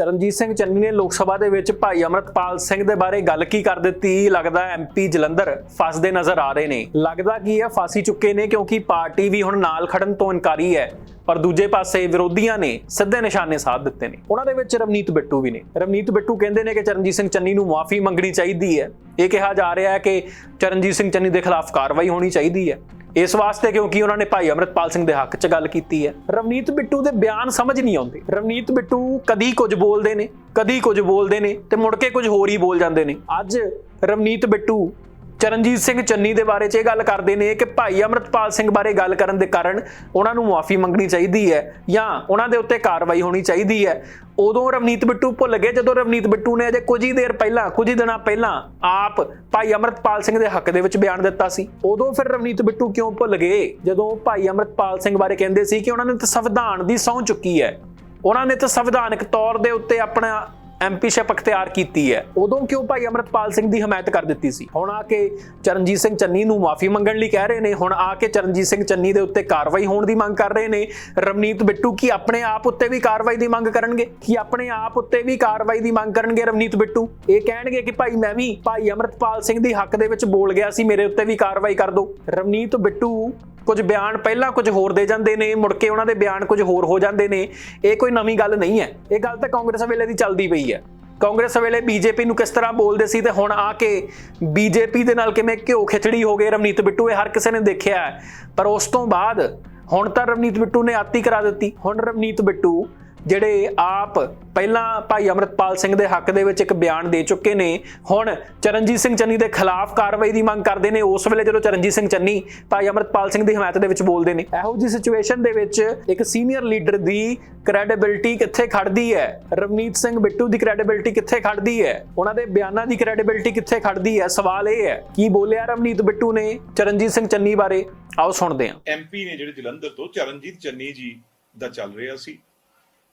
ਚਰਨਜੀਤ ਸਿੰਘ ਚੰਨੀ ਨੇ ਲੋਕ ਸਭਾ ਦੇ ਵਿੱਚ ਭਾਈ ਅਮਰਤਪਾਲ ਸਿੰਘ ਦੇ ਬਾਰੇ ਗੱਲ ਕੀ ਕਰ ਦਿੱਤੀ? ਲੱਗਦਾ ਐਮਪੀ ਜਲੰਧਰ ਫਸਦੇ ਨਜ਼ਰ ਆ ਰਹੇ ਨੇ। ਲੱਗਦਾ ਕੀ ਹੈ ਫਾਸੀ ਚੁੱਕੇ ਨੇ ਕਿਉਂਕਿ ਪਾਰਟੀ ਵੀ ਹੁਣ ਨਾਲ ਖੜਨ ਤੋਂ ਇਨਕਾਰੀ ਹੈ। ਪਰ ਦੂਜੇ ਪਾਸੇ ਵਿਰੋਧੀਆਂ ਨੇ ਸਿੱਧੇ ਨਿਸ਼ਾਨੇ ਸਾਧ ਦਿੱਤੇ ਨੇ। ਉਹਨਾਂ ਦੇ ਵਿੱਚ ਰਵਨੀਤ ਬਿੱਟੂ ਵੀ ਨੇ। ਰਵਨੀਤ ਬਿੱਟੂ ਕਹਿੰਦੇ ਨੇ ਕਿ ਚਰਨਜੀਤ ਸਿੰਘ ਚੰਨੀ ਨੂੰ ਮਾਫੀ ਮੰਗਣੀ ਚਾਹੀਦੀ ਹੈ। ਇਹ ਕਿਹਾ ਜਾ ਰਿਹਾ ਹੈ ਕਿ ਚਰਨਜੀਤ ਸਿੰਘ ਚੰਨੀ ਦੇ ਖਿਲਾਫ ਕਾਰਵਾਈ ਹੋਣੀ ਚਾਹੀਦੀ ਹੈ। ਇਸ ਵਾਸਤੇ ਕਿਉਂਕਿ ਉਹਨਾਂ ਨੇ ਭਾਈ ਅਮਰਤਪਾਲ ਸਿੰਘ ਦੇ ਹੱਕ 'ਚ ਗੱਲ ਕੀਤੀ ਹੈ। ਰਵਨੀਤ ਬਿੱਟੂ ਦੇ ਬਿਆਨ ਸਮਝ ਨਹੀਂ ਆਉਂਦੇ। ਰਵਨੀਤ ਬਿੱਟੂ ਕਦੀ ਕੁਝ ਬੋਲਦੇ ਨੇ, ਕਦੀ ਕੁਝ ਬੋਲਦੇ ਨੇ ਤੇ ਮੁੜ ਕੇ ਕੁਝ ਹੋਰ ਹੀ ਬੋਲ ਜਾਂਦੇ ਨੇ। ਅੱਜ ਰਵਨੀਤ ਬਿੱਟੂ ਚਰਨਜੀਤ ਸਿੰਘ ਚੰਨੀ ਦੇ ਬਾਰੇ 'ਚ ਇਹ ਗੱਲ ਕਰਦੇ ਨੇ ਕਿ ਭਾਈ ਅਮਰਤਪਾਲ ਸਿੰਘ ਬਾਰੇ ਗੱਲ ਕਰਨ ਦੇ ਕਾਰਨ ਉਹਨਾਂ ਨੂੰ ਮਾਫੀ ਮੰਗਣੀ ਚਾਹੀਦੀ ਹੈ ਜਾਂ ਉਹਨਾਂ ਦੇ ਉੱਤੇ ਕਾਰਵਾਈ ਹੋਣੀ ਚਾਹੀਦੀ ਹੈ। ਉਦੋਂ ਰਵਨੀਤ ਬਿੱਟੂ ਭੁੱਲ ਗਏ, ਜਦੋਂ ਰਵਨੀਤ ਬਿੱਟੂ ਨੇ ਅਜੇ ਕੁਝ ਹੀ ਦੇਰ ਪਹਿਲਾਂ, ਕੁਝ ਹੀ ਦਿਨਾਂ ਪਹਿਲਾਂ ਆਪ ਭਾਈ ਅਮਰਤਪਾਲ ਸਿੰਘ ਦੇ ਹੱਕ ਦੇ ਵਿੱਚ ਬਿਆਨ ਦਿੱਤਾ ਸੀ। ਉਦੋਂ ਫਿਰ ਰਵਨੀਤ ਬਿੱਟੂ ਕਿਉਂ ਭੁੱਲ ਗਏ? ਜਦੋਂ ਭਾਈ ਅਮਰਤਪਾਲ ਸਿੰਘ ਬਾਰੇ ਕਹਿੰਦੇ ਸੀ ਕਿ ਉਹਨਾਂ ਨੇ ਤਾਂ ਸੰਵਿਧਾਨ ਦੀ ਸਹੁੰ ਚੁੱਕੀ ਹੈ। ਉਹਨਾਂ ਨੇ ਤਾਂ ਸੰਵਿਧਾਨਕ ਤੌਰ ਦੇ ਉੱਤੇ ਆਪਣਾ ਐਮਪੀਸ਼ਿਪ ਅਖਤਿਆਰ ਕੀਤੀ ਹੈ। ਉਦੋਂ ਕਿਉਂ ਭਾਈ ਅਮਰਤਪਾਲ ਸਿੰਘ ਦੀ ਹਮਾਇਤ ਕਰ ਦਿੱਤੀ ਸੀ? ਹੁਣ ਆ ਕੇ ਚਰਨਜੀਤ ਸਿੰਘ ਚੰਨੀ ਨੂੰ ਮਾਫੀ ਮੰਗਣ ਲਈ ਕਹਿ ਰਹੇ ਨੇ। ਹੁਣ ਆ ਕੇ ਚਰਨਜੀਤ ਸਿੰਘ ਚੰਨੀ ਦੇ ਉੱਤੇ ਕਾਰਵਾਈ ਹੋਣ ਦੀ ਮੰਗ ਕਰ ਰਹੇ ਨੇ। ਰਵਨੀਤ ਬਿੱਟੂ ਕੀ ਆਪਣੇ ਆਪ ਉੱਤੇ ਵੀ ਕਾਰਵਾਈ ਦੀ ਮੰਗ ਕਰਨਗੇ? ਕੀ ਆਪਣੇ ਆਪ ਉੱਤੇ ਵੀ ਕਾਰਵਾਈ ਦੀ ਮੰਗ ਕਰਨਗੇ ਰਵਨੀਤ ਬਿੱਟੂ? ਇਹ ਕਹਿਣਗੇ ਕਿ ਭਾਈ ਮੈਂ ਵੀ ਭਾਈ ਅਮਰਤਪਾਲ ਸਿੰਘ ਦੀ ਹੱਕ ਦੇ ਵਿੱਚ ਬੋਲ ਗਿਆ ਸੀ। ਮੇਰੇ ਉੱਤੇ ਵੀ ਕਾਰਵਾਈ ਕਰ ਦਿਓ ਰਵਨੀਤ ਬਿੱਟੂ ਕੁਝ ਬਿਆਨ ਪਹਿਲਾਂ ਕੁਝ ਹੋਰ ਦੇ ਜਾਂਦੇ ਨੇ, ਮੁੜ ਕੇ ਉਹਨਾਂ ਦੇ ਬਿਆਨ ਕੁਝ ਹੋਰ ਹੋ ਜਾਂਦੇ ਨੇ। ਇਹ ਕੋਈ ਨਵੀਂ ਗੱਲ ਨਹੀਂ ਹੈ। ਇਹ ਗੱਲ ਤਾਂ ਕਾਂਗਰਸ ਵੇਲੇ ਦੀ ਚੱਲਦੀ ਪਈ ਹੈ। ਕਾਂਗਰਸ ਵੇਲੇ ਬੀਜੇਪੀ ਨੂੰ ਕਿਸ ਤਰ੍ਹਾਂ ਬੋਲਦੇ ਸੀ ਤੇ ਹੁਣ ਆ ਕੇ ਬੀਜੇਪੀ ਦੇ ਨਾਲ ਕਿਵੇਂ ਘਿਓ ਖਿਚੜੀ ਹੋ ਗਏ? ਰਵਨੀਤ ਬਿੱਟੂ, ਇਹ ਹਰ ਕਿਸੇ ਨੇ ਦੇਖਿਆ ਹੈ। ਪਰ ਉਸ ਤੋਂ ਬਾਅਦ ਹੁਣ ਤਾਂ ਰਵਨੀਤ ਬਿੱਟੂ ਨੇ ਆਤੀ ਕਰਾ ਦਿੱਤੀ। ਹੁਣ ਰਵਨੀਤ ਬਿੱਟੂ ਜਿਹੜੇ ਆਪ ਪਹਿਲਾਂ ਭਾਈ ਅਮਰਤਪਾਲ ਸਿੰਘ ਦੇ ਹੱਕ ਦੇ ਵਿੱਚ ਇੱਕ ਬਿਆਨ ਦੇ ਚੁੱਕੇ ਨੇ, ਹੁਣ ਚਰਨਜੀਤ ਸਿੰਘ ਚੰਨੀ ਦੇ ਖਿਲਾਫ ਕਾਰਵਾਈ ਦੀ ਮੰਗ ਕਰਦੇ ਨੇ। ਉਸ ਵੇਲੇ ਜਦੋਂ ਚਰਨਜੀਤ ਸਿੰਘ ਚੰਨੀ ਭਾਈ ਅਮਰਤਪਾਲ ਸਿੰਘ ਦੀ ਹਮਾਇਤ ਦੇ ਵਿੱਚ ਬੋਲਦੇ ਨੇ, ਇਹੋ ਜੀ ਸਿਚੁਏਸ਼ਨ ਦੇ ਵਿੱਚ ਇੱਕ ਸੀਨੀਅਰ ਲੀਡਰ ਦੀ ਕ੍ਰੈਡੀਬਿਲਟੀ ਕਿੱਥੇ ਖੜਦੀ ਹੈ? ਰਵਨੀਤ ਸਿੰਘ ਬਿੱਟੂ ਦੀ ਕ੍ਰੈਡੀਬਿਲਟੀ ਕਿੱਥੇ ਖੜਦੀ ਹੈ? ਉਹਨਾਂ ਦੇ ਬਿਆਨਾਂ ਦੀ ਕ੍ਰੈਡੀਬਿਲਟੀ ਕਿੱਥੇ ਖੜਦੀ ਹੈ? ਸਵਾਲ ਇਹ ਹੈ, ਕੀ ਬੋਲਿਆ ਰਵਨੀਤ ਬਿੱਟੂ ਨੇ ਚਰਨਜੀਤ ਸਿੰਘ ਚੰਨੀ ਬਾਰੇ? ਆਓ ਸੁਣਦੇ ਹਾਂ। ਐਮਪੀ ਨੇ ਜਿਹੜੇ ਜਲੰਧਰ ਤੋਂ ਚਰਨਜੀਤ ਚੰਨੀ ਜੀ ਦਾ ਚੱਲ ਰਿਹਾ ਸੀ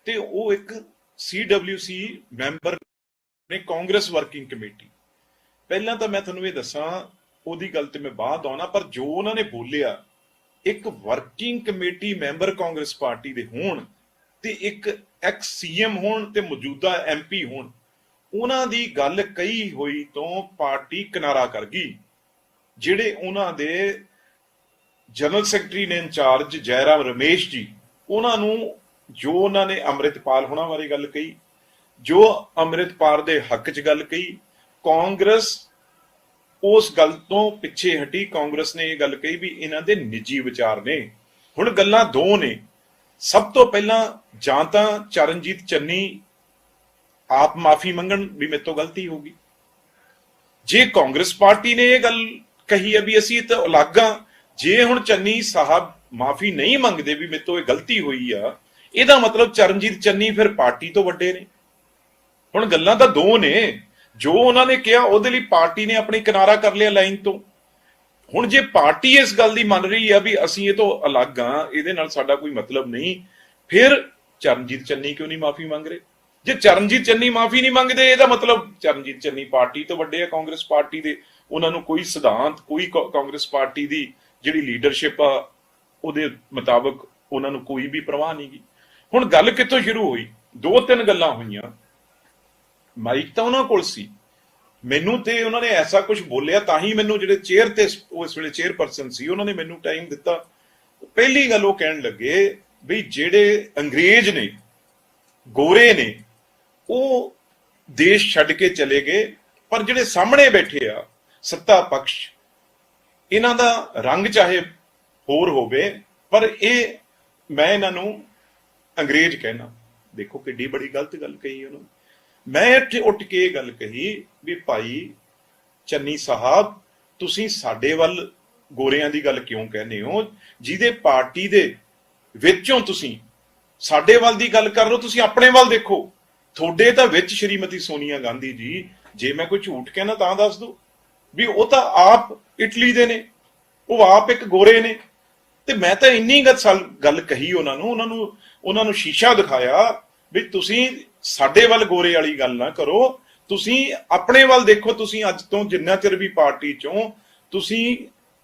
ਤੇ ਉਹ ਇੱਕ ਸੀਡਬਲਯੂਸੀ ਮੈਂਬਰ ਨੇ ਕਾਂਗਰਸ ਵਰਕਿੰਗ ਕਮੇਟੀ। ਪਹਿਲਾਂ ਤਾਂ ਮੈਂ ਤੁਹਾਨੂੰ ਇਹ ਦੱਸਾਂ, ਉਹਦੀ ਗੱਲ ਤੇ ਮੈਂ ਬਾਅਦ ਆਉਣਾ, ਪਰ ਜੋ ਉਹਨਾਂ ਨੇ ਬੋਲਿਆ, ਇੱਕ working committee member Congress party ਦੇ ਹੋਣ ਤੇ ਇੱਕ ਐਕਸ ਸੀਐਮ ਹੋਣ ਤੇ ਮੌਜੂਦਾ ਐਮਪੀ ਹੋਣ, ਉਹਨਾਂ ਦੀ ਗੱਲ ਕਈ ਹੋਈ ਤੋਂ ਪਾਰਟੀ ਕਿਨਾਰਾ ਕਰ ਗਈ, ਜਿਹੜੇ ਉਹਨਾਂ ਦੇ ਜਨਰਲ ਸੈਕਟਰੀ ਨੇ ਇੰਚਾਰਜ ਜੈਰਾਮ ਰਮੇਸ਼ ਜੀ, ਉਹਨਾਂ ਨੂੰ ਜੋ ਉਹਨਾਂ ਨੇ ਅੰਮ੍ਰਿਤਪਾਲ ਹੋਣਾ ਬਾਰੇ ਗੱਲ ਕਹੀ, ਜੋ ਅੰਮ੍ਰਿਤਪਾਲ ਦੇ ਹੱਕ 'ਚ ਗੱਲ ਕਹੀ, ਕਾਂਗਰਸ ਉਸ ਗੱਲ ਤੋਂ ਪਿੱਛੇ ਹਟੀ, ਕਾਂਗਰਸ ਨੇ ਇਹ ਗੱਲ ਕਹੀ ਵੀ ਇਹਨਾਂ ਦੇ ਨਿੱਜੀ ਵਿਚਾਰ ਨੇ। ਹੁਣ ਗੱਲਾਂ ਦੋ ਨੇ। ਸਭ ਤੋਂ ਪਹਿਲਾਂ ਜਾਂ ਤਾਂ ਚਰਨਜੀਤ ਚੰਨੀ ਆਪ ਮਾਫੀ ਮੰਗਣ ਵੀ ਮੇਰੇ ਤੋਂ ਗਲਤੀ ਹੋ ਗਈ। ਜੇ ਕਾਂਗਰਸ ਪਾਰਟੀ ਨੇ ਇਹ ਗੱਲ ਕਹੀ ਹੈ ਵੀ ਅਸੀਂ ਤਾਂ ਅਲੱਗ ਹਾਂ, ਜੇ ਹੁਣ ਚੰਨੀ ਸਾਹਿਬ ਮਾਫੀ ਨਹੀਂ ਮੰਗਦੇ ਵੀ ਮੇਰੇ ਤੋਂ ਇਹ ਗਲਤੀ ਹੋਈ ਆ ਇਹਦਾ ਮਤਲਬ ਚਰਨਜੀਤ ਚੰਨੀ ਫਿਰ ਪਾਰਟੀ ਤੋਂ ਵੱਡੇ ਨੇ। ਹੁਣ ਗੱਲਾਂ ਤਾਂ ਦੋ ਨੇ। ਜੋ ਉਹਨਾਂ ਨੇ ਕਿਹਾ, ਉਹਦੇ ਲਈ ਪਾਰਟੀ ਨੇ ਆਪਣੀ ਕਿਨਾਰਾ ਕਰ ਲਿਆ ਲਾਈਨ ਤੋਂ। ਹੁਣ ਜੇ ਪਾਰਟੀ ਇਸ ਗੱਲ ਦੀ ਮੰਨ ਰਹੀ ਆ ਵੀ ਅਸੀਂ ਇਹ ਤੋਂ ਅਲੱਗ ਆ, ਇਹਦੇ ਨਾਲ ਸਾਡਾ ਕੋਈ ਮਤਲਬ ਨਹੀਂ, ਫਿਰ ਚਰਨਜੀਤ ਚੰਨੀ ਕਿਉਂ ਨਹੀਂ ਮਾਫੀ ਮੰਗ ਰਹੇ? ਜੇ ਚਰਨਜੀਤ ਚੰਨੀ ਮਾਫੀ ਨਹੀਂ ਮੰਗਦੇ, ਇਹਦਾ ਮਤਲਬ ਚਰਨਜੀਤ ਚੰਨੀ ਪਾਰਟੀ ਤੋਂ ਵੱਡੇ ਆ, ਕਾਂਗਰਸ ਪਾਰਟੀ ਦੇ। ਉਹਨਾਂ ਨੂੰ ਕੋਈ ਸਿਧਾਂਤ, ਕੋਈ ਕਾਂਗਰਸ ਪਾਰਟੀ ਦੀ ਜਿਹੜੀ ਲੀਡਰਸ਼ਿਪ ਆ, ਉਹਦੇ ਮੁਤਾਬਕ ਉਹਨਾਂ ਨੂੰ ਕੋਈ ਵੀ ਪ੍ਰਵਾਹ ਨਹੀਂ ਗੀ। ਹੁਣ ਗੱਲ ਕਿੱਥੋਂ ਸ਼ੁਰੂ ਹੋਈ? ਦੋ ਤਿੰਨ ਗੱਲਾਂ ਹੋਈਆਂ। ਮਾਈਕ ਤਾਂ ਉਹਨਾਂ ਕੋਲ ਸੀ। ਮੈਨੂੰ ਤੇ ਉਹਨਾਂ ਨੇ ਐਸਾ ਕੁਝ ਬੋਲਿਆ ਤਾਂ ਹੀ ਮੈਨੂੰ ਜਿਹੜੇ ਚੇਅਰ ਤੇ ਉਹ ਇਸ ਵੇਲੇ ਚੇਅਰਪਰਸਨ ਸੀ, ਉਹਨਾਂ ਨੇ ਮੈਨੂੰ ਟਾਈਮ ਦਿੱਤਾ। ਪਹਿਲੀ ਗੱਲ ਉਹ ਕਹਿਣ ਲੱਗੇ ਵੀ ਜਿਹੜੇ ਅੰਗਰੇਜ਼ ਨੇ, ਗੋਰੇ ਨੇ, ਉਹ ਦੇਸ਼ ਛੱਡ ਕੇ ਚਲੇ ਗਏ, ਪਰ ਜਿਹੜੇ ਸਾਹਮਣੇ ਬੈਠੇ ਆ, ਸੱਤਾ ਪਕਸ਼, ਇਹਨਾਂ ਦਾ ਰੰਗ ਚਾਹੇ ਹੋਰ ਹੋਵੇ, ਪਰ ਇਹ ਮੈਂ ਇਹਨਾਂ ਨੂੰ ਅੰਗਰੇਜ਼ ਕਹਿਣਾ। ਦੇਖੋ ਕਿੱਡੀ ਬੜੀ ਗਲਤ ਗੱਲ ਕਹੀ ਉਹਨੂੰ। ਮੈਂ ਇੱਥੇ ਉੱਠ ਕੇ ਇਹ ਗੱਲ ਕਹੀ ਵੀ ਭਾਈ ਚੰਨੀ ਸਾਹਿਬ, ਤੁਸੀਂ ਸਾਡੇ ਵੱਲ ਗੋਰਿਆਂ ਦੀ ਗੱਲ ਕਿਉਂ ਕਹਿੰਦੇ ਹੋ? ਜਿਹਦੇ ਪਾਰਟੀ ਦੇ ਵਿੱਚੋਂ ਤੁਸੀਂ। ਸਾਡੇ ਵੱਲ ਦੀ ਗੱਲ ਕਰ ਰਹੇ ਹੋ, ਤੁਸੀਂ ਆਪਣੇ ਵੱਲ ਦੇਖੋ। ਤੁਹਾਡੇ ਤਾਂ ਵਿੱਚ ਸ਼੍ਰੀਮਤੀ ਸੋਨੀਆ ਗਾਂਧੀ ਜੀ, ਜੇ ਮੈਂ ਕੋਈ ਝੂਠ ਕਹਿਣਾ ਤਾਂ ਦੱਸ ਦਿਓ। ਵੀ ਉਹ ਤਾਂ ਆਪ ਇਟਲੀ ਦੇ ਨੇ। ਉਹ ਆਪ ਇੱਕ ਗੋਰੇ ਨੇ। ਤੇ ਮੈਂ ਤਾਂ ਇੰਨੀ ਗੱਲ ਸਾਲ- ਗੱਲ ਕਹੀ ਉਹਨਾਂ ਨੂੰ ਉਹਨਾਂ ਨੂੰ ਉਹਨਾਂ ਨੂੰ ਸ਼ੀਸ਼ਾ ਦਿਖਾਇਆ ਵੀ ਤੁਸੀਂ ਸਾਡੇ ਵੱਲ ਗੋਰੇ ਵਾਲੀ ਗੱਲ ਨਾ ਕਰੋ, ਤੁਸੀਂ ਆਪਣੇ ਵੱਲ ਦੇਖੋ, ਤੁਸੀਂ ਅੱਜ ਤੋਂ ਜਿੰਨਾ ਚਿਰ ਵੀ ਪਾਰਟੀ ਚੋਂ ਤੁਸੀਂ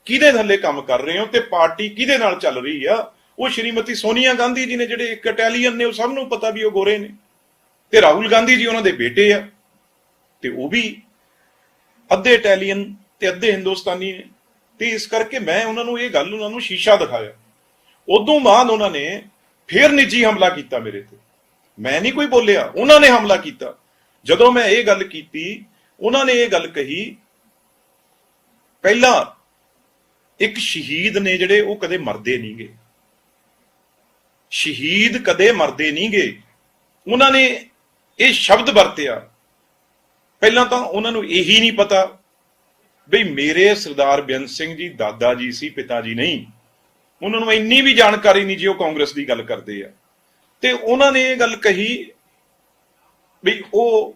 ਕਿਹਦੇ ਥੱਲੇ ਕੰਮ ਕਰ ਰਹੇ ਹੋ ਤੇ ਪਾਰਟੀ ਕਿਹਦੇ ਨਾਲ ਚੱਲ ਰਹੀ ਆ, ਉਹ ਸ਼੍ਰੀਮਤੀ ਸੋਨੀਆ ਗਾਂਧੀ ਜੀ ਨੇ ਜਿਹੜੇ ਇੱਕ ਇਟਾਲੀਅਨ ਨੇ, ਉਹ ਸਭ ਨੂੰ ਪਤਾ ਵੀ ਉਹ ਗੋਰੇ ਨੇ। ਤੇ ਰਾਹੁਲ ਗਾਂਧੀ ਜੀ ਉਹਨਾਂ ਦੇ ਬੇਟੇ ਆ, ਤੇ ਉਹ ਵੀ ਅੱਧੇ ਇਟਾਲੀਅਨ ਤੇ ਅੱਧੇ ਹਿੰਦੁਸਤਾਨੀ ਨੇ ਤੇ ਇਸ ਕਰਕੇ ਮੈਂ ਉਹਨਾਂ ਨੂੰ ਇਹ ਗੱਲ ਉਹਨਾਂ ਨੂੰ ਸ਼ੀਸ਼ਾ ਦਿਖਾਇਆ। ਉਦੋਂ ਬਾਅਦ ਉਹਨਾਂ ਨੇ ਫੇਰ ਨਿੱਜੀ ਹਮਲਾ ਕੀਤਾ ਮੇਰੇ ਤੇ। ਮੈਂ ਨਹੀਂ ਕੋਈ ਬੋਲਿਆ, ਉਹਨਾਂ ਨੇ ਹਮਲਾ ਕੀਤਾ। ਜਦੋਂ ਮੈਂ ਇਹ ਗੱਲ ਕੀਤੀ, ਉਹਨਾਂ ਨੇ ਇਹ ਗੱਲ ਕਹੀ, ਪਹਿਲਾਂ ਇੱਕ ਸ਼ਹੀਦ ਨੇ ਜਿਹੜੇ ਉਹ ਕਦੇ ਮਰਦੇ ਨਹੀਂਗੇ ਸ਼ਹੀਦ ਕਦੇ ਮਰਦੇ ਨਹੀਂਗੇ ਉਹਨਾਂ ਨੇ ਇਹ ਸ਼ਬਦ ਵਰਤਿਆ। ਪਹਿਲਾਂ ਤਾਂ ਉਹਨਾਂ ਨੂੰ ਇਹੀ ਨਹੀਂ ਪਤਾ ਬਈ ਮੇਰੇ ਸਰਦਾਰ ਬੇਅੰਤ ਸਿੰਘ ਜੀ, ਦਾਦਾ ਜੀ ਸੀ, ਪਿਤਾ ਜੀ ਨਹੀਂ। ਉਹਨਾਂ ਨੂੰ ਇੰਨੀ ਵੀ ਜਾਣਕਾਰੀ ਨਹੀਂ ਜੀ ਉਹ ਕਾਂਗਰਸ ਦੀ ਗੱਲ ਕਰਦੇ ਆ। ਤੇ ਉਹਨਾਂ ਨੇ ਇਹ ਗੱਲ ਕਹੀ ਵੀ ਉਹ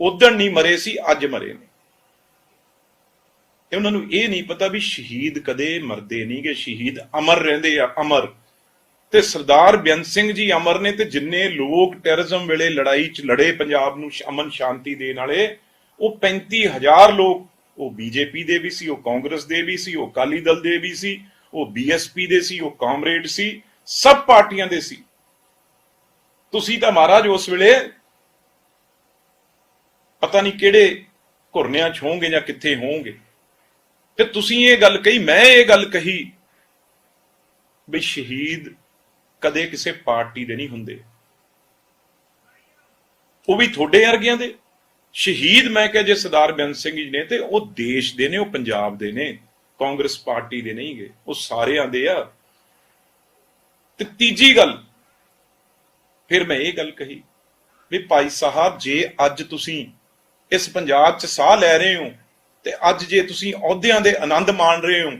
ਉਦੋਂ ਨਹੀਂ ਮਰੇ ਸੀ, ਅੱਜ ਮਰੇ ਨੇ। ਤੇ ਉਹਨਾਂ ਨੂੰ ਇਹ ਨਹੀਂ ਪਤਾ ਵੀ ਸ਼ਹੀਦ ਕਦੇ ਮਰਦੇ ਨਹੀਂ ਨਹੀਂਗੇ ਸ਼ਹੀਦ ਅਮਰ ਰਹਿੰਦੇ ਆ, ਅਮਰ। ਤੇ ਸਰਦਾਰ ਬੇਅੰਤ ਸਿੰਘ ਜੀ ਅਮਰ ਨੇ ਤੇ ਜਿੰਨੇ ਲੋਕ ਟੈਰਰਿਜ਼ਮ ਵੇਲੇ ਲੜਾਈ 'ਚ ਲੜੇ, ਪੰਜਾਬ ਨੂੰ ਅਮਨ ਸ਼ਾਂਤੀ ਦੇਣ ਵਾਲੇ, ਉਹ 35000 ਲੋਕ ਉਹ ਬੀਜੇਪੀ ਦੇ ਵੀ ਸੀ, ਉਹ ਕਾਂਗਰਸ ਦੇ ਵੀ ਸੀ, ਉਹ ਅਕਾਲੀ ਦਲ ਦੇ ਵੀ ਸੀ, ਉਹ ਬੀਐਸਪੀ ਦੇ ਸੀ, ਉਹ ਕਾਮਰੇਡ ਸੀ, ਸਭ ਪਾਰਟੀਆਂ ਦੇ ਸੀ। ਤੁਸੀਂ ਤਾਂ ਮਹਾਰਾਜ ਉਸ ਵੇਲੇ ਪਤਾ ਨਹੀਂ ਕਿਹੜੇ ਘੁਰਨਿਆਂ 'ਚ ਹੋਵੋਗੇ ਜਾਂ ਕਿੱਥੇ ਹੋਵੋਗੇ। ਫਿਰ ਤੁਸੀਂ ਇਹ ਗੱਲ ਕਹੀ, ਮੈਂ ਇਹ ਗੱਲ ਕਹੀ ਵੀ ਸ਼ਹੀਦ ਕਦੇ ਕਿਸੇ ਪਾਰਟੀ ਦੇ ਨਹੀਂ ਹੁੰਦੇ। ਉਹ ਵੀ ਤੁਹਾਡੇ ਵਰਗਿਆਂ ਦੇ। ਸ਼ਹੀਦ ਮੈਂ ਕਿਹਾ ਜੇ ਸਰਦਾਰ ਬੇਅੰਤ ਸਿੰਘ ਜੀ ਨੇ ਤੇ ਉਹ ਦੇਸ਼ ਦੇ ਨੇ, ਉਹ ਪੰਜਾਬ ਦੇ ਨੇ, ਕਾਂਗਰਸ ਪਾਰਟੀ ਦੇ ਨਹੀਂਗੇ ਉਹ ਸਾਰਿਆਂ ਦੇ ਆ। ਤੇ ਤੀਜੀ ਗੱਲ, ਫਿਰ ਮੈਂ ਇਹ ਗੱਲ ਕਹੀ ਵੀ ਭਾਈ ਸਾਹਿਬ, ਜੇ ਅੱਜ ਤੁਸੀਂ ਇਸ ਪੰਜਾਬ 'ਚ ਸਾਹ ਲੈ ਰਹੇ ਹੋ ਤੇ ਅੱਜ ਜੇ ਤੁਸੀਂ ਅਹੁਦਿਆਂ ਦੇ ਆਨੰਦ ਮਾਣ ਰਹੇ ਹੋ,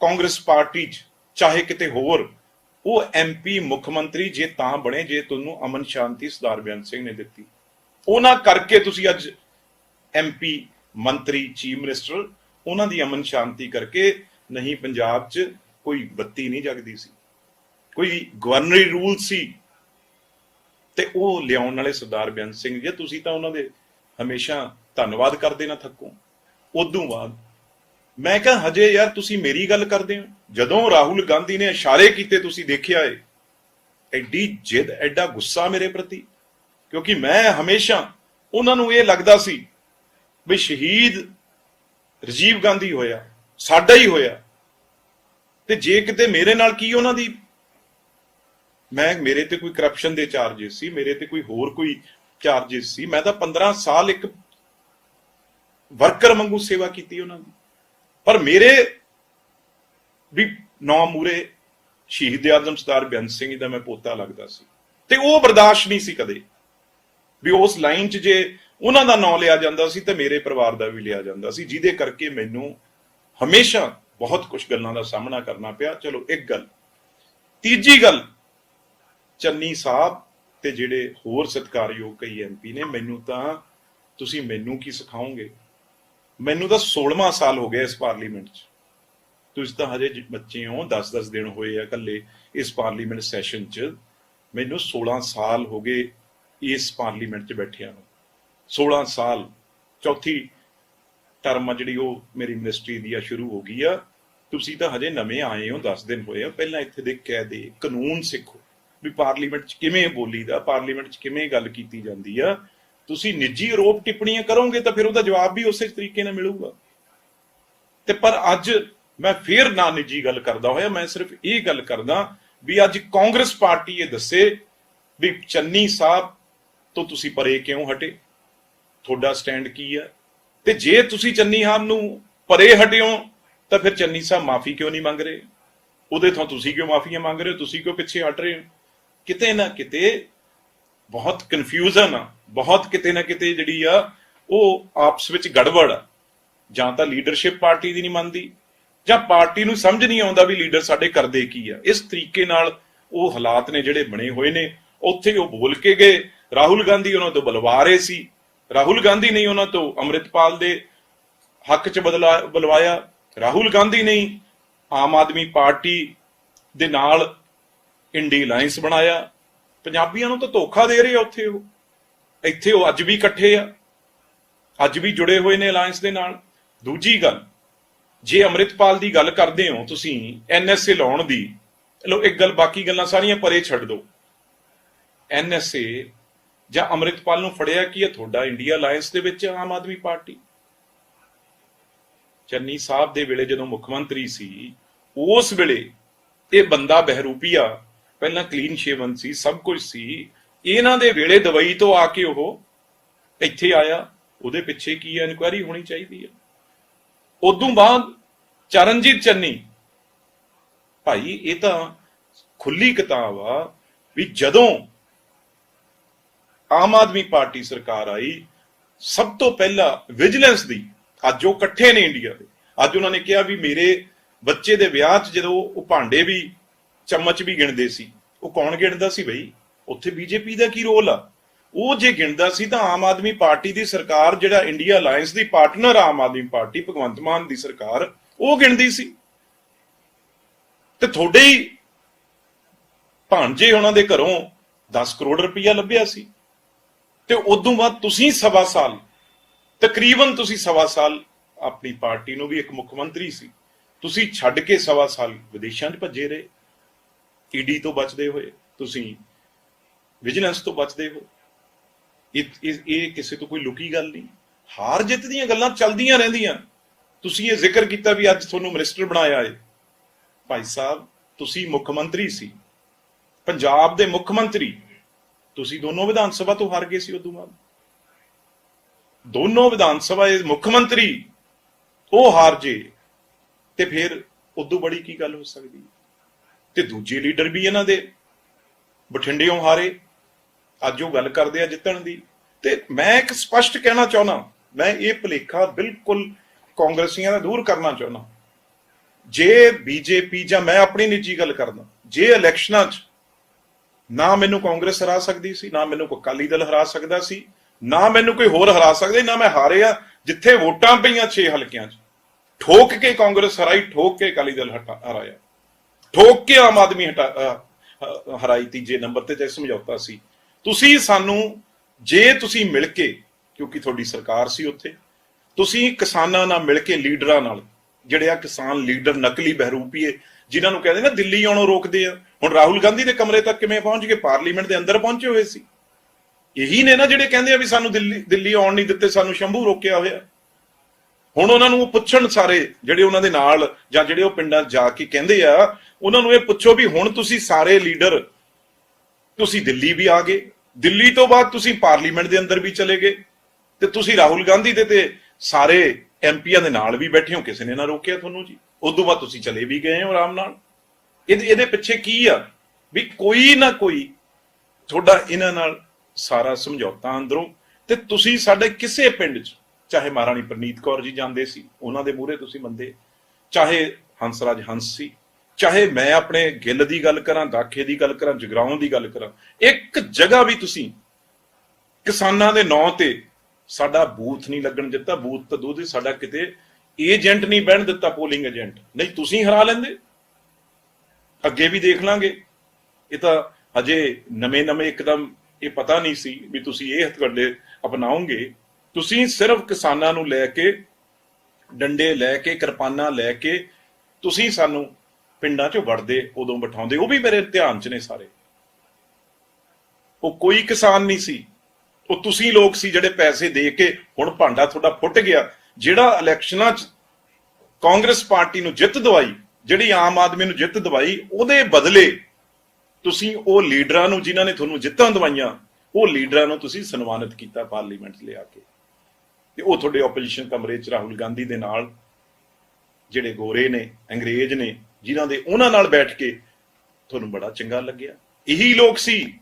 ਕਾਂਗਰਸ ਪਾਰਟੀ 'ਚ, ਚਾਹੇ ਕਿਤੇ ਹੋਰ, ਉਹ ਐਮਪੀ ਮੁੱਖ ਮੰਤਰੀ ਜੇ ਤਾਂ ਬਣੇ, ਜੇ ਤੁਹਾਨੂੰ ਅਮਨ ਸ਼ਾਂਤੀ ਸਰਦਾਰ ਬੇਅੰਤ ਸਿੰਘ ਨੇ ਦਿੱਤੀ। ਉਹਨਾਂ ਕਰਕੇ ਤੁਸੀਂ ਅੱਜ ਐਮਪੀ ਮੰਤਰੀ ਚੀਫ ਮਿਨਿਸਟਰ ਉਹਨਾਂ ਦੀ ਅਮਨ ਸ਼ਾਂਤੀ ਕਰਕੇ ਨਹੀਂ ਪੰਜਾਬ 'ਚ ਕੋਈ ਬੱਤੀ ਨਹੀਂ ਜਗਦੀ ਸੀ। ਕੋਈ ਗਵਰਨਰੀ ਰੂਲ ਸੀ। ਤੇ ਉਹ ਲਿਆਉਣ ਵਾਲੇ ਸਰਦਾਰ ਬੇਅੰਤ ਸਿੰਘ ਜੀ, ਤੁਸੀਂ ਤਾਂ ਉਹਨਾਂ ਦੇ ਹਮੇਸ਼ਾ ਧੰਨਵਾਦ ਕਰਦੇ ਨਾ ਥੱਕੋ। ਉਦੋਂ ਬਾਅਦ ਮੈਂ ਕਿਹਾ, ਹਜੇ ਯਾਰ ਤੁਸੀਂ ਮੇਰੀ ਗੱਲ ਕਰਦੇ ਹੋ। ਜਦੋਂ ਰਾਹੁਲ ਗਾਂਧੀ ਨੇ ਇਸ਼ਾਰੇ ਕੀਤੇ, ਤੁਸੀਂ ਦੇਖਿਆ ਏ। ਐਡੀ ਜਿੱਦ, ਐਡਾ ਗੁੱਸਾ ਮੇਰੇ ਪ੍ਰਤੀ। ਕਿਉਂਕਿ ਮੈਂ ਹਮੇਸ਼ਾ ਉਹਨਾਂ ਨੂੰ ਇਹ ਲੱਗਦਾ ਸੀ ਵੀ ਸ਼ਹੀਦ ਰਜੀਵ ਗਾਂਧੀ ਹੋਇਆ, ਸਾਡਾ ਹੀ ਹੋਇਆ। ਤੇ ਜੇ ਕਿਤੇ ਮੇਰੇ ਨਾਲ ਕੀ ਉਹਨਾਂ ਦੀ? ਮੈਂ, ਮੇਰੇ ਤੇ ਕੋਈ ਕਰਪਸ਼ਨ ਦੇ ਚਾਰजेस ਸੀ, ਮੇਰੇ ਤੇ ਕੋਈ ਹੋਰ ਕੋਈ ਚਾਰजेस ਸੀ। ਮੈਂ ਤਾਂ 15 ਸਾਲ ਇੱਕ ਵਰਕਰ ਵਾਂਗੂ ਸੇਵਾ ਕੀਤੀ ਉਹਨਾਂ ਦੀ। ਪਰ ਮੇਰੇ ਵੀ ਨੌ ਮੂਰੇ ਸ਼ਹੀਦ ਆਜ਼ਮ ਸਰਦਾਰ ਬਿਆਨ ਸਿੰਘ ਦਾ ਮੈਂ ਪੋਤਾ ਲੱਗਦਾ ਸੀ। ਤੇ ਉਹ ਬਰਦਾਸ਼ਤ ਨਹੀਂ ਸੀ ਕਦੇ। ਵੀ ਉਸ ਲਾਈਨ 'ਚ ਜੇ ਉਹਨਾਂ ਦਾ ਨਾਂ ਲਿਆ ਜਾਂਦਾ ਸੀ ਤੇ ਮੇਰੇ ਪਰਿਵਾਰ ਦਾ ਵੀ ਲਿਆ ਜਾਂਦਾ ਸੀ, ਜਿਹਦੇ ਕਰਕੇ ਮੈਨੂੰ ਹਮੇਸ਼ਾ ਬਹੁਤ ਕੁਝ ਗੱਲਾਂ ਦਾ ਸਾਹਮਣਾ ਕਰਨਾ ਪਿਆ। ਚਲੋ ਇੱਕ ਗੱਲ। ਤੀਜੀ ਗੱਲ, ਚੰਨੀ ਸਾਹਿਬ ਤੇ ਜਿਹੜੇ ਹੋਰ ਸਤਿਕਾਰਯੋਗ ਕਈ ਐਮਪੀ ਨੇ, ਮੈਨੂੰ ਤਾਂ ਤੁਸੀਂ ਮੈਨੂੰ ਕੀ ਸਿਖਾਓਗੇ? ਮੈਨੂੰ ਤਾਂ 16ਵਾਂ ਸਾਲ ਹੋ ਗਿਆ ਇਸ ਪਾਰਲੀਮੈਂਟ 'ਚ। ਤੁਸੀਂ ਤਾਂ ਹਜੇ ਬੱਚੇ ਹੋ 10-10 ਦਿਨ ਹੋਏ ਆ ਇਕੱਲੇ ਇਸ ਪਾਰਲੀਮੈਂਟ ਸੈਸ਼ਨ 'ਚ। ਮੈਨੂੰ 16 ਸਾਲ ਹੋ ਗਏ ਇਸ ਪਾਰਲੀਮੈਂਟ 'ਚ ਬੈਠਿਆਂ ਨੂੰ। 16 ਸਾਲ, ਚੌਥੀ ਟਰਮ ਆ ਜਿਹੜੀ ਉਹ ਮੇਰੀ ਮਿਨਿਸਟਰੀ ਦੀ ਆ, ਸ਼ੁਰੂ ਹੋ ਗਈ ਆ। ਤੁਸੀਂ ਤਾਂ ਹਜੇ ਨਵੇਂ ਆਏ ਹੋ 10 ਦਿਨ ਹੋਏ ਆ। ਪਹਿਲਾਂ ਇੱਥੇ ਦੇ ਕਾਇਦੇ ਕਾਨੂੰਨ ਸਿੱਖੋ। ਵੀ ਪਾਰਲੀਮੈਂਟ 'ਚ ਕਿਵੇਂ ਬੋਲੀਦਾ ਪਾਰਲੀਮੈਂਟ 'ਚ ਕਿਵੇਂ ਗੱਲ ਕੀਤੀ ਜਾਂਦੀ ਆ। ਤੁਸੀਂ ਨਿੱਜੀ ਆਰੋਪ ਟਿੱਪਣੀਆਂ ਕਰੋਗੇ ਤਾਂ ਫਿਰ ਉਹਦਾ ਜਵਾਬ ਵੀ ਉਸੇ ਤਰੀਕੇ ਨਾਲ ਮਿਲੂਗਾ। ਤੇ ਪਰ ਅੱਜ ਮੈਂ ਫੇਰ ਨਾ ਨਿੱਜੀ ਗੱਲ ਕਰਦਾ ਹੋਇਆ, ਮੈਂ ਸਿਰਫ ਇਹ ਗੱਲ ਕਰਦਾ ਵੀ ਅੱਜ ਕਾਂਗਰਸ ਪਾਰਟੀ ਇਹ ਦੱਸੇ ਵੀ ਚੰਨੀ ਸਾਹਿਬ ਤੋਂ ਤੁਸੀਂ ਪਰੇ ਕਿਉਂ ਹਟੇ? ਤੁਹਾਡਾ ਸਟੈਂਡ ਕੀ ਹੈ ਤੇ ਜੇ ਤੁਸੀਂ ਚੰਨੀ ਸਾਹਿਬ ਨੂੰ ਪਰੇ ਹਟਿਓ, ਤਾਂ ਫਿਰ ਚੰਨੀ ਸਾਹਿਬ ਮਾਫੀ ਕਿਉਂ ਨਹੀਂ ਮੰਗ ਰਹੇ? ਉਹਦੇ ਤੋਂ ਤੁਸੀਂ ਕਿਉਂ ਮਾਫੀਆਂ ਮੰਗ ਰਹੇ ਹੋ? ਤੁਸੀਂ ਕਿਉਂ ਪਿੱਛੇ ਹਟ ਰਹੇ ਹੋ? ਕਿਤੇ ਨਾ ਕਿਤੇ ਬਹੁਤ ਕਨਫਿਊਜ਼ਨ ਆ, ਬਹੁਤ ਕਿਤੇ ਨਾ ਕਿਤੇ ਜਿਹੜੀ ਆ, ਉਹ ਆਪਸ ਵਿੱਚ ਗੜਬੜ ਆ। ਜਾਂ ਤਾਂ ਲੀਡਰਸ਼ਿਪ ਪਾਰਟੀ ਦੀ ਨਹੀਂ ਮੰਨਦੀ, ਜਾਂ ਪਾਰਟੀ ਨੂੰ ਸਮਝ ਨਹੀਂ ਆਉਂਦਾ ਵੀ ਲੀਡਰ ਸਾਡੇ ਕਰਦੇ ਕੀ ਆ। ਇਸ ਤਰੀਕੇ ਨਾਲ ਉਹ ਹਾਲਾਤ ਨੇ ਜਿਹੜੇ ਬਣੇ ਹੋਏ ਨੇ, ਉੱਥੇ ਉਹ ਬੋਲ ਕੇ ਗਏ ਰਾਹੁਲ ਗਾਂਧੀ ਉਹਨਾਂ ਤੋਂ ਬੁਲਵਾ ਰਹੇ ਸੀ। ਰਾਹੁਲ ਗਾਂਧੀ ਨੇ ਉਹਨਾਂ ਤੋਂ ਅੰਮ੍ਰਿਤਪਾਲ ਦੇ ਹੱਕ 'ਚ ਬਦਲਾ ਬੁਲਵਾਇਆ। ਰਾਹੁਲ ਗਾਂਧੀ ਨੇ ਆਮ ਆਦਮੀ ਪਾਰਟੀ ਦੇ ਨਾਲ ਇੰਡੀ ਅਲਾਈਅੰਸ ਬਣਾਇਆ। ਪੰਜਾਬੀਆਂ ਨੂੰ ਤਾਂ ਧੋਖਾ ਦੇ ਰਹੇ ਆ ਉੱਥੇ ਉਹ। ਇੱਥੇ ਉਹ ਅੱਜ ਵੀ ਇਕੱਠੇ ਆ। ਅੱਜ ਵੀ ਜੁੜੇ ਹੋਏ ਨੇ ਅਲਾਈਅੰਸ ਦੇ ਨਾਲ। ਦੂਜੀ ਗੱਲ, ਜੇ ਅੰਮ੍ਰਿਤਪਾਲ ਦੀ ਗੱਲ ਕਰਦੇ ਹੋ ਤੁਸੀਂ ਐਨਐਸਏ ਲਾਉਣ ਦੀ ਲੋ ਇੱਕ ਗੱਲ ਬਾਕੀ ਗੱਲਾਂ ਸਾਰੀਆਂ ਪਰੇ ਛੱਡ ਦਿਓ। ਐਨਐਸਏ ਜਾਂ ਅੰਮ੍ਰਿਤਪਾਲ ਨੂੰ ਫੜਿਆ ਕੀ ਹੈ? ਤੁਹਾਡਾ ਇੰਡੀਆ ਅਲਾਈਅੰਸ ਦੇ ਵਿੱਚ ਆਮ ਆਦਮੀ ਪਾਰਟੀ। ਚੰਨੀ ਸਾਹਿਬ ਦੇ ਵੇਲੇ ਜਦੋਂ ਮੁੱਖ ਮੰਤਰੀ ਸੀ, ਉਸ ਵੇਲੇ ਇਹ ਬੰਦਾ ਬਹਿਰੂਪੀਆ, ਪਹਿਲਾਂ ਕਲੀਨ ਸ਼ੇਵਨ ਸੀ, ਸਭ ਕੁਝ ਸੀ। ਇਹਨਾਂ ਦੇ ਵੇਲੇ ਦਵਾਈ ਤੋਂ ਆ ਕੇ ਉਹ ਇੱਥੇ ਆਇਆ। ਉਹਦੇ ਪਿੱਛੇ ਕੀ ਹੈ? ਇਨਕੁਆਇਰੀ ਹੋਣੀ ਚਾਹੀਦੀ ਹੈ। ਉਦੋਂ ਬਾਅਦ ਚਰਨਜੀਤ ਚੰਨੀ, ਭਾਈ ਇਹ ਤਾਂ ਖੁੱਲੀ ਕਿਤਾਬ ਆ ਵੀ ਜਦੋਂ ਆਮ ਆਦਮੀ ਪਾਰਟੀ ਸਰਕਾਰ ਆਈ, ਸਭ ਤੋਂ ਪਹਿਲਾਂ ਵਿਜੀਲੈਂਸ ਦੀ, ਅੱਜ ਉਹ ਇਕੱਠੇ ਨੇ ਇੰਡੀਆ ਦੇ। ਅੱਜ ਉਹਨਾਂ ਨੇ ਕਿਹਾ ਵੀ ਮੇਰੇ ਬੱਚੇ ਦੇ ਵਿਆਹ 'ਚ ਜਦੋਂ ਉਹ ਭਾਂਡੇ ਵੀ, ਚਮਚ ਵੀ ਗਿਣਦੇ ਸੀ, ਉਹ ਕੌਣ ਗਿਣਦਾ ਸੀ ਬਈ? ਉੱਥੇ ਬੀਜੇਪੀ ਦਾ ਕੀ ਰੋਲ ਆ? ਉਹ ਜੇ ਗਿਣਦਾ ਸੀ ਤਾਂ ਆਮ ਆਦਮੀ ਪਾਰਟੀ ਦੀ ਸਰਕਾਰ, ਜਿਹੜਾ ਇੰਡੀਆ ਅਲਾਈਅੰਸ ਦੀ ਪਾਰਟਨਰ ਆਮ ਆਦਮੀ ਪਾਰਟੀ, ਭਗਵੰਤ ਮਾਨ ਦੀ ਸਰਕਾਰ, ਉਹ ਗਿਣਦੀ ਸੀ। ਤੇ ਤੁਹਾਡੇ ਹੀ ਭਾਂਜੇ ਉਹਨਾਂ ਦੇ ਘਰੋਂ 10 ਕਰੋੜ ਰੁਪਈਆ ਲੱਭਿਆ ਸੀ। ਤੇ ਉਦੋਂ ਬਾਅਦ ਤੁਸੀਂ ਸਵਾ ਸਾਲ, ਤਕਰੀਬਨ ਤੁਸੀਂ ਸਵਾ ਸਾਲ ਆਪਣੀ ਪਾਰਟੀ ਨੂੰ ਵੀ ਇੱਕ ਮੁੱਖ ਮੰਤਰੀ ਸੀ। ਤੁਸੀਂ ਛੱਡ ਕੇ ਸਵਾ ਸਾਲ ਵਿਦੇਸ਼ਾਂ 'ਚ ਭੱਜੇ ਰਹੇ। ਈਡੀ ਤੋਂ ਬਚਦੇ ਹੋਏ ਤੁਸੀਂ ਵਿਜੀਲੈਂਸ ਤੋਂ ਬਚਦੇ ਹੋ ਇਹ ਇਹ ਕਿਸੇ ਤੋਂ ਕੋਈ ਲੁਕੀ ਗੱਲ ਨਹੀਂ। ਹਾਰ ਜਿੱਤ ਦੀਆਂ ਗੱਲਾਂ ਚੱਲਦੀਆਂ ਰਹਿੰਦੀਆਂ। ਤੁਸੀਂ ਇਹ ਜ਼ਿਕਰ ਕੀਤਾ ਵੀ ਅੱਜ ਤੁਹਾਨੂੰ ਮਿਨਿਸਟਰ ਬਣਾਇਆ ਏ ਭਾਈ ਸਾਹਿਬ, ਤੁਸੀਂ ਮੁੱਖ ਮੰਤਰੀ ਸੀ। ਪੰਜਾਬ ਦੇ ਮੁੱਖ ਮੰਤਰੀ ਤੁਸੀਂ ਦੋਨੋਂ ਵਿਧਾਨ ਸਭਾ ਤੋਂ ਹਾਰ ਗਏ ਸੀ ਉਦੋਂ ਬਾਅਦ। ਦੋਨੋਂ ਵਿਧਾਨ ਸਭਾ ਦੇ ਮੁੱਖ ਮੰਤਰੀ ਉਹ ਹਾਰ ਜੇ ਤੇ ਫਿਰ ਉਦੋਂ ਬੜੀ ਕੀ ਗੱਲ ਹੋ ਸਕਦੀ ਹੈ? ਤੇ ਦੂਜੇ ਲੀਡਰ ਵੀ ਇਹਨਾਂ ਦੇ ਬਠਿੰਡਿਓਂ ਹਾਰੇ, ਅੱਜ ਉਹ ਗੱਲ ਕਰਦੇ ਆ ਜਿੱਤਣ ਦੀ। ਤੇ ਮੈਂ ਇੱਕ ਸਪਸ਼ਟ ਕਹਿਣਾ ਚਾਹੁੰਦਾ, ਮੈਂ ਇਹ ਭੁਲੇਖਾ ਬਿਲਕੁਲ ਕਾਂਗਰਸੀਆਂ ਦਾ ਦੂਰ ਕਰਨਾ ਚਾਹੁੰਦਾ। ਜੇ ਬੀਜੇਪੀ ਜਾਂ ਮੈਂ ਆਪਣੀ ਨਿੱਜੀ ਗੱਲ ਕਰਦਾ, ਜੇ ਇਲੈਕਸ਼ਨਾਂ 'ਚ ਨਾ ਮੈਨੂੰ ਕਾਂਗਰਸ ਹਰਾ ਸਕਦੀ ਸੀ, ਨਾ ਮੈਨੂੰ ਕੋਈ ਅਕਾਲੀ ਦਲ ਹਰਾ ਸਕਦਾ ਸੀ, ਨਾ ਮੈਨੂੰ ਕੋਈ ਹੋਰ ਹਰਾ ਸਕਦਾ, ਨਾ ਮੈਂ ਹਾਰਿਆ ਜਿੱਥੇ ਵੋਟਾਂ ਪਈਆਂ 6 ਹਲਕਿਆਂ 'ਚ। ਠੋਕ ਕੇ ਕਾਂਗਰਸ ਹਰਾਈ, ਠੋਕ ਕੇ ਅਕਾਲੀ ਦਲ ਹਟਾ- ਹਰਾਇਆ। ਠੋਕ ਕੇ ਆਮ ਆਦਮੀ ਹਟਾ ਹਰਾਈ ਤੀਜੇ ਨੰਬਰ ਤੇ ਜੇ ਸਮਝੌਤਾ ਸੀ। ਤੁਸੀਂ ਸਾਨੂੰ, ਜੇ ਤੁਸੀਂ ਮਿਲ ਕੇ, ਕਿਉਂਕਿ ਤੁਹਾਡੀ ਸਰਕਾਰ ਸੀ ਉੱਥੇ, ਤੁਸੀਂ ਕਿਸਾਨਾਂ ਨਾਲ ਮਿਲ ਕੇ ਲੀਡਰਾਂ ਨਾਲ, ਜਿਹੜੇ ਆ ਕਿਸਾਨ ਲੀਡਰ ਨਕਲੀ ਬਹਿਰੂਪੀਏ ਜਿਨ੍ਹਾਂ ਨੂੰ ਕਹਿੰਦੇ ਨਾ ਦਿੱਲੀ ਆਉਣੋਂ ਰੋਕਦੇ ਆ ਹੁਣ ਰਾਹੁਲ ਗਾਂਧੀ ਦੇ ਕਮਰੇ ਤੱਕ ਕਿਵੇਂ ਪਹੁੰਚ ਗਏ? ਪਾਰਲੀਮੈਂਟ ਦੇ ਅੰਦਰ ਪਹੁੰਚੇ ਹੋਏ ਸੀ। ਇਹੀ ਨੇ ਨਾ ਜਿਹੜੇ ਕਹਿੰਦੇ ਆ ਵੀ ਸਾਨੂੰ ਦਿੱਲੀ ਦਿੱਲੀ ਆਉਣ ਨਹੀਂ ਦਿੱਤੇ, ਸਾਨੂੰ ਸ਼ੰਭੂ ਰੋਕਿਆ ਹੋਇਆ। ਹੁਣ ਉਹਨਾਂ ਨੂੰ ਉਹ ਪੁੱਛਣ ਸਾਰੇ ਜਿਹੜੇ ਉਹਨਾਂ ਦੇ ਨਾਲ ਜਾਂ ਜਿਹੜੇ ਉਹ ਪਿੰਡਾਂ ਜਾ ਕੇ ਕਹਿੰਦੇ ਆ, ਉਹਨਾਂ ਨੂੰ ਇਹ ਪੁੱਛੋ ਵੀ ਹੁਣ ਤੁਸੀਂ ਸਾਰੇ ਲੀਡਰ, ਤੁਸੀਂ ਦਿੱਲੀ ਵੀ ਆ ਗਏ। ਦਿੱਲੀ ਤੋਂ ਬਾਅਦ ਤੁਸੀਂ ਪਾਰਲੀਮੈਂਟ ਦੇ ਅੰਦਰ ਵੀ ਚਲੇ ਗਏ। ਤੇ ਤੁਸੀਂ ਰਾਹੁਲ ਗਾਂਧੀ ਦੇ ਤੇ ਸਾਰੇ ਐਮਪੀਆਂ ਦੇ ਨਾਲ ਵੀ ਬੈਠੇ ਹੋ। ਕਿਸੇ ਨੇ ਨਾ ਰੋਕਿਆ ਤੁਹਾਨੂੰ ਜੀ। ਉਦੋਂ ਬਾਅਦ ਤੁਸੀਂ ਚਲੇ ਵੀ ਗਏ ਹੋ ਆਰਾਮ ਨਾਲ। ਇਹਦੇ ਇਹਦੇ ਪਿੱਛੇ ਕੀ ਆ? ਵੀ ਕੋਈ ਨਾ ਕੋਈ ਤੁਹਾਡਾ ਇਹਨਾਂ ਨਾਲ ਸਾਰਾ ਸਮਝੌਤਾ ਅੰਦਰੋਂ ਤੇ ਤੁਸੀਂ ਸਾਡੇ ਕਿਸੇ ਪਿੰਡ 'ਚ, ਚਾਹੇ ਮਹਾਰਾਣੀ ਪ੍ਰਨੀਤ ਕੌਰ ਜੀ ਜਾਂਦੇ ਸੀ, ਉਹਨਾਂ ਦੇ ਮੂਹਰੇ ਤੁਸੀਂ ਮੰਦੇ ਚਾਹੇ ਹੰਸਰਾਜ ਹੰਸ ਸੀ, ਚਾਹੇ ਮੈਂ ਆਪਣੇ ਗਿੱਲ ਦੀ ਗੱਲ ਕਰਾਂ ਦਾਖੇ ਦੀ ਗੱਲ ਕਰਾਂ, ਜਗਰਾਉਂ ਦੀ ਗੱਲ ਕਰਾਂ, ਇੱਕ ਜਗ੍ਹਾ ਵੀ ਤੁਸੀਂ ਕਿਸਾਨਾਂ ਦੇ ਨਾਂ ਤੇ ਸਾਡਾ ਬੂਥ ਨਹੀਂ ਲੱਗਣ ਦਿੱਤਾ। ਬੂਥ ਤਾਂ ਦੂਰ ਸਾਡਾ ਕਿਤੇ ਏਜੰਟ ਨਹੀਂ ਬਣ ਦਿੱਤਾ, ਪੋਲਿੰਗ ਏਜੰਟ। ਨਹੀਂ, ਤੁਸੀਂ ਹਰਾ ਲੈਂਦੇ। ਅੱਗੇ ਵੀ ਦੇਖ ਲਾਂਗੇ। ਇਹ ਤਾਂ ਹਜੇ ਨਵੇਂ-ਨਵੇਂ ਇੱਕਦਮ ਇਹ ਪਤਾ ਨਹੀਂ ਸੀ ਵੀ ਤੁਸੀਂ ਇਹ ਹਥਕੰਡੇ ਅਪਣਾਓਗੇ। ਤੁਸੀਂ ਸਿਰਫ ਕਿਸਾਨਾਂ ਨੂੰ ਲੈ ਕੇ, ਡੰਡੇ ਲੈ ਕੇ, ਕਿਰਪਾਨਾਂ ਲੈ ਕੇ ਤੁਸੀਂ ਸਾਨੂੰ ਪਿੰਡਾਂ 'ਚੋਂ ਵੜਦੇ, ਉਦੋਂ ਬਿਠਾਉਂਦੇ। ਉਹ ਵੀ ਮੇਰੇ ਧਿਆਨ 'ਚ ਨੇ ਸਾਰੇ। ਉਹ ਕੋਈ ਕਿਸਾਨ ਨਹੀਂ ਸੀ। ਉਹ ਤੁਸੀਂ ਲੋਕ ਸੀ ਜਿਹੜੇ ਪੈਸੇ ਦੇ ਕੇ ਹੁਣ ਭਾਂਡਾ ਤੁਹਾਡਾ ਫੁੱਟ ਗਿਆ। ਜਿਹੜਾ ਇਲੈਕਸ਼ਨਾਂ 'ਚ ਕਾਂਗਰਸ ਪਾਰਟੀ ਨੂੰ ਜਿੱਤ ਦਵਾਈ ਜਿਹੜੀ ਆਮ ਆਦਮੀ ਨੂੰ ਜਿੱਤ ਦਵਾਈ, ਉਹਦੇ ਬਦਲੇ ਤੁਸੀਂ ਉਹ ਲੀਡਰਾਂ ਨੂੰ ਜਿਨ੍ਹਾਂ ਨੇ ਤੁਹਾਨੂੰ ਜਿੱਤਾਂ ਦਵਾਈਆਂ, ਉਹ ਲੀਡਰਾਂ ਨੂੰ ਤੁਸੀਂ ਸਨਮਾਨਿਤ ਕੀਤਾ ਪਾਰਲੀਮੈਂਟ 'ਚ ਲਿਆ ਕੇ। ਤੇ ਉਹ ਤੁਹਾਡੇ ਆਪੋਜੀਸ਼ਨ ਕਮਰੇ 'ਚ ਰਾਹੁਲ ਗਾਂਧੀ ਦੇ ਨਾਲ ਜਿਹੜੇ ਗੋਰੇ ਨੇ, ਅੰਗਰੇਜ਼ ਨੇ, ਜਿਨ੍ਹਾਂ ਦੇ ਉਹਨਾਂ ਨਾਲ ਬੈਠ ਕੇ ਤੁਹਾਨੂੰ ਬੜਾ ਚੰਗਾ ਲੱਗਿਆ। ਇਹੀ ਲੋਕ ਸੀ।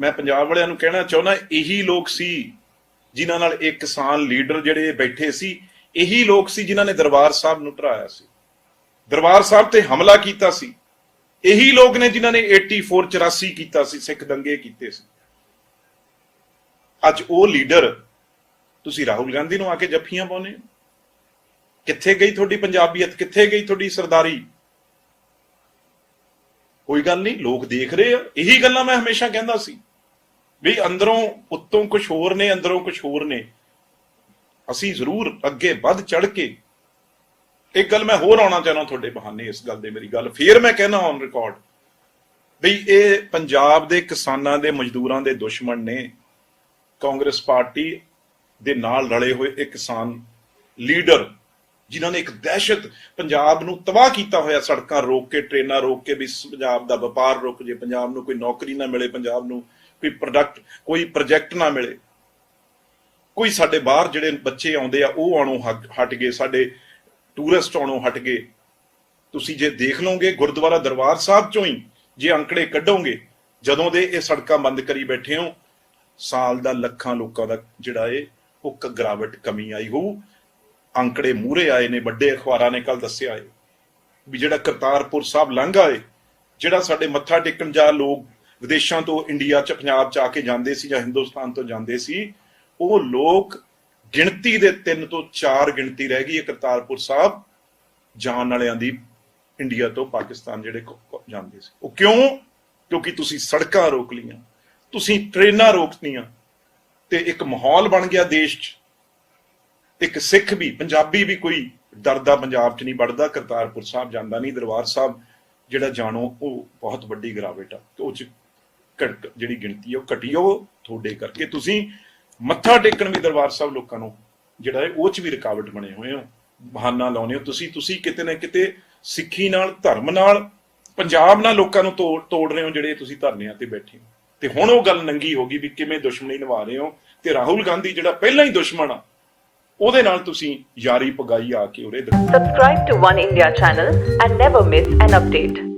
ਮੈਂ ਪੰਜਾਬ ਵਾਲਿਆਂ ਨੂੰ ਕਹਿਣਾ ਚਾਹੁੰਦਾ, ਇਹੀ ਲੋਕ ਸੀ ਜਿਨ੍ਹਾਂ ਨਾਲ ਇਹ ਕਿਸਾਨ ਲੀਡਰ ਜਿਹੜੇ ਬੈਠੇ ਸੀ, ਇਹੀ ਲੋਕ ਸੀ ਜਿਨ੍ਹਾਂ ਨੇ ਦਰਬਾਰ ਸਾਹਿਬ ਨੂੰ ਢਰਾਇਆ ਸੀ। ਦਰਬਾਰ ਸਾਹਿਬ ਤੇ ਹਮਲਾ ਕੀਤਾ ਸੀ। ਇਹੀ ਲੋਕ ਨੇ ਜਿਨ੍ਹਾਂ ਨੇ 84 84 ਕੀਤਾ ਸੀ, ਸਿੱਖ ਦੰਗੇ ਕੀਤੇ ਸੀ। ਅੱਜ ਉਹ ਲੀਡਰ, ਤੁਸੀਂ ਰਾਹੁਲ ਗਾਂਧੀ ਨੂੰ ਆ ਕੇ ਜੱਫੀਆਂ ਪਾਉਨੇ ਹੋ? ਕਿੱਥੇ ਗਈ ਤੁਹਾਡੀ ਪੰਜਾਬੀਅਤ? ਕਿੱਥੇ ਗਈ ਤੁਹਾਡੀ ਸਰਦਾਰੀ? ਕੋਈ ਗੱਲ ਨਹੀਂ, ਲੋਕ ਦੇਖ ਰਹੇ ਆ। ਇਹੀ ਗੱਲਾਂ ਮੈਂ ਹਮੇਸ਼ਾ ਕਹਿੰਦਾ ਸੀ। ਵੀ ਅੰਦਰੋਂ ਉੱਤੋਂ ਕੁਝ ਹੋਰ ਨੇ, ਅੰਦਰੋਂ ਕੁਝ ਹੋਰ ਨੇ। ਅਸੀਂ ਜ਼ਰੂਰ ਅੱਗੇ ਵੱਧ ਚੜ ਕੇ ਇੱਕ ਗੱਲ ਮੈਂ ਹੋਰ ਆਉਣਾ ਚਾਹਣਾ ਤੁਹਾਡੇ ਬਹਾਨੇ ਇਸ ਗੱਲ ਦੇ, ਮੇਰੀ ਗੱਲ। ਫੇਰ ਮੈਂ ਕਹਿਣਾ ਔਨ ਰਿਕਾਰਡ ਬਈ ਇਹ ਪੰਜਾਬ ਦੇ ਕਿਸਾਨਾਂ ਦੇ, ਮਜ਼ਦੂਰਾਂ ਦੇ ਦੁਸ਼ਮਣ ਨੇ ਕਾਂਗਰਸ ਪਾਰਟੀ ਦੇ ਨਾਲ ਰਲੇ ਹੋਏ ਇਹ ਕਿਸਾਨ ਲੀਡਰ, ਜਿਨ੍ਹਾਂ ਨੇ ਇੱਕ ਦਹਿਸ਼ਤ ਪੰਜਾਬ ਨੂੰ ਤਬਾਹ ਕੀਤਾ ਹੋਇਆ, ਸੜਕਾਂ ਰੋਕ ਕੇ, ਟ੍ਰੇਨਾਂ ਰੋਕ ਕੇ ਵੀ ਪੰਜਾਬ ਦਾ ਵਪਾਰ ਰੁਕ ਜੇ, ਪੰਜਾਬ ਨੂੰ ਕੋਈ ਨੌਕਰੀ ਨਾ ਮਿਲੇ, ਪੰਜਾਬ ਨੂੰ ਕੋਈ ਪ੍ਰੋਡਕਟ ਕੋਈ ਪ੍ਰੋਜੈਕਟ ਨਾ ਮਿਲੇ। ਕੋਈ ਸਾਡੇ ਬਾਹਰ ਜਿਹੜੇ ਬੱਚੇ ਆਉਂਦੇ ਆ, ਉਹ ਆਉਣੋਂ ਹਟ ਗਏ, ਸਾਡੇ ਟੂਰਿਸਟ ਆਉਣੋਂ ਹਟ ਗਏ। ਤੁਸੀਂ ਜੇ ਦੇਖ ਲਓਗੇ, ਗੁਰਦੁਆਰਾ ਦਰਬਾਰ ਸਾਹਿਬ ਚੋਂ ਹੀ ਜੇ ਅੰਕੜੇ ਕੱਢੋਗੇ, ਜਦੋਂ ਦੇ ਇਹ ਸੜਕਾਂ ਬੰਦ ਕਰੀ ਬੈਠੇ ਹੋ, ਸਾਲ ਦਾ ਲੱਖਾਂ ਲੋਕਾਂ ਦਾ ਜਿਹੜਾ ਏ ਉਹ ਕ- ਕਮੀ ਆਈ ਹੋਊ। ਅੰਕੜੇ ਮੂਰੇ ਆਏ ਨੇ, ਵੱਡੇ ਅਖਬਾਰਾਂ ਨੇ ਕੱਲ ਦੱਸਿਆ ਏ ਵੀ ਜਿਹੜਾ ਕਰਤਾਰਪੁਰ ਸਾਹਿਬ ਲੰਘਾ ਏ ਜਿਹੜਾ ਸਾਡੇ ਮੱਥਾ ਟੇਕਣ ਜਾ ਲੋਕ ਵਿਦੇਸ਼ਾਂ ਤੋਂ ਇੰਡੀਆ ਚ, ਪੰਜਾਬ ਚ ਆ ਕੇ ਜਾਂਦੇ ਸੀ ਜਾਂ ਹਿੰਦੁਸਤਾਨ ਤੋਂ ਜਾਂਦੇ ਸੀ, ਉਹ ਲੋਕ ਗਿਣਤੀ ਦੇ ਤਿੰਨ ਤੋਂ ਚਾਰ ਗਿਣਤੀ ਰਹਿ ਗਈ ਹੈ ਕਰਤਾਰਪੁਰ ਸਾਹਿਬ ਜਾਣ ਵਾਲਿਆਂ ਦੀ, ਇੰਡੀਆ ਤੋਂ ਪਾਕਿਸਤਾਨ ਜਿਹੜੇ ਜਾਂਦੇ ਸੀ। ਉਹ ਕਿਉਂ? ਕਿਉਂਕਿ ਤੁਸੀਂ ਸੜਕਾਂ ਰੋਕ ਲੀਆਂ ਤੁਸੀਂ ਟ੍ਰੇਨਾਂ ਰੋਕਤੀਆਂ, ਤੇ ਇੱਕ ਮਾਹੌਲ ਬਣ ਗਿਆ ਦੇਸ਼ 'ਚ। ਇੱਕ ਸਿੱਖ ਵੀ, ਪੰਜਾਬੀ ਵੀ ਕੋਈ ਡਰਦਾ ਪੰਜਾਬ 'ਚ ਨਹੀਂ ਵੜਦਾ, ਕਰਤਾਰਪੁਰ ਸਾਹਿਬ ਜਾਂਦਾ ਨਹੀਂ, ਦਰਬਾਰ ਸਾਹਿਬ ਜਿਹੜਾ ਜਾਣੋ, ਉਹ ਬਹੁਤ ਵੱਡੀ ਗਿਰਾਵਟ ਆ, ਤੇ ਉਹ 'ਚ ਘਟ ਜਿਹੜੀ ਗਿਣਤੀ ਆ, ਉਹ ਘਟੀ ਆ, ਉਹ ਤੁਹਾਡੇ ਕਰਕੇ। ਤੁਸੀਂ ਮੱਥਾ ਟੇਕਣ ਵੀ ਦਰਬਾਰ ਸਾਹਿਬ ਲੋਕਾਂ ਨੂੰ ਜਿਹੜਾ ਹੈ, ਉਹ 'ਚ ਵੀ ਰੁਕਾਵਟ ਬਣੇ ਹੋਏ ਹੋ। ਬਹਾਨਾ ਲਾਉਨੇ ਹੋ ਤੁਸੀਂ। ਤੁਸੀਂ ਕਿਤੇ ਨਾ ਕਿਤੇ ਸਿੱਖੀ ਨਾਲ, ਧਰਮ ਨਾਲ, ਪੰਜਾਬ ਨਾਲ ਲੋਕਾਂ ਨੂੰ ਤੋੜ ਤੋੜ ਰਹੇ ਹੋ ਜਿਹੜੇ ਤੁਸੀਂ ਧਰਨਿਆਂ ਤੇ ਬੈਠੇ ਹੋ। ਤੇ ਹੁਣ ਉਹ ਗੱਲ ਨੰਗੀ ਹੋ ਗਈ ਵੀ ਕਿਵੇਂ ਦੁਸ਼ਮਣੀ ਨਿਭਾ ਰਹੇ ਹੋ। ਤੇ ਰਾਹੁਲ ਗਾਂਧੀ ਜਿਹੜਾ ਪਹਿਲਾਂ ਹੀ ਦੁਸ਼ਮਣ ਆ, ਉਹਦੇ ਨਾਲ ਤੁਸੀਂ ਯਾਰੀ ਪਗਾਈ ਆ ਕੇ ਉਰੇ ਦਿਖਾ Subscribe to One India channel and never miss an.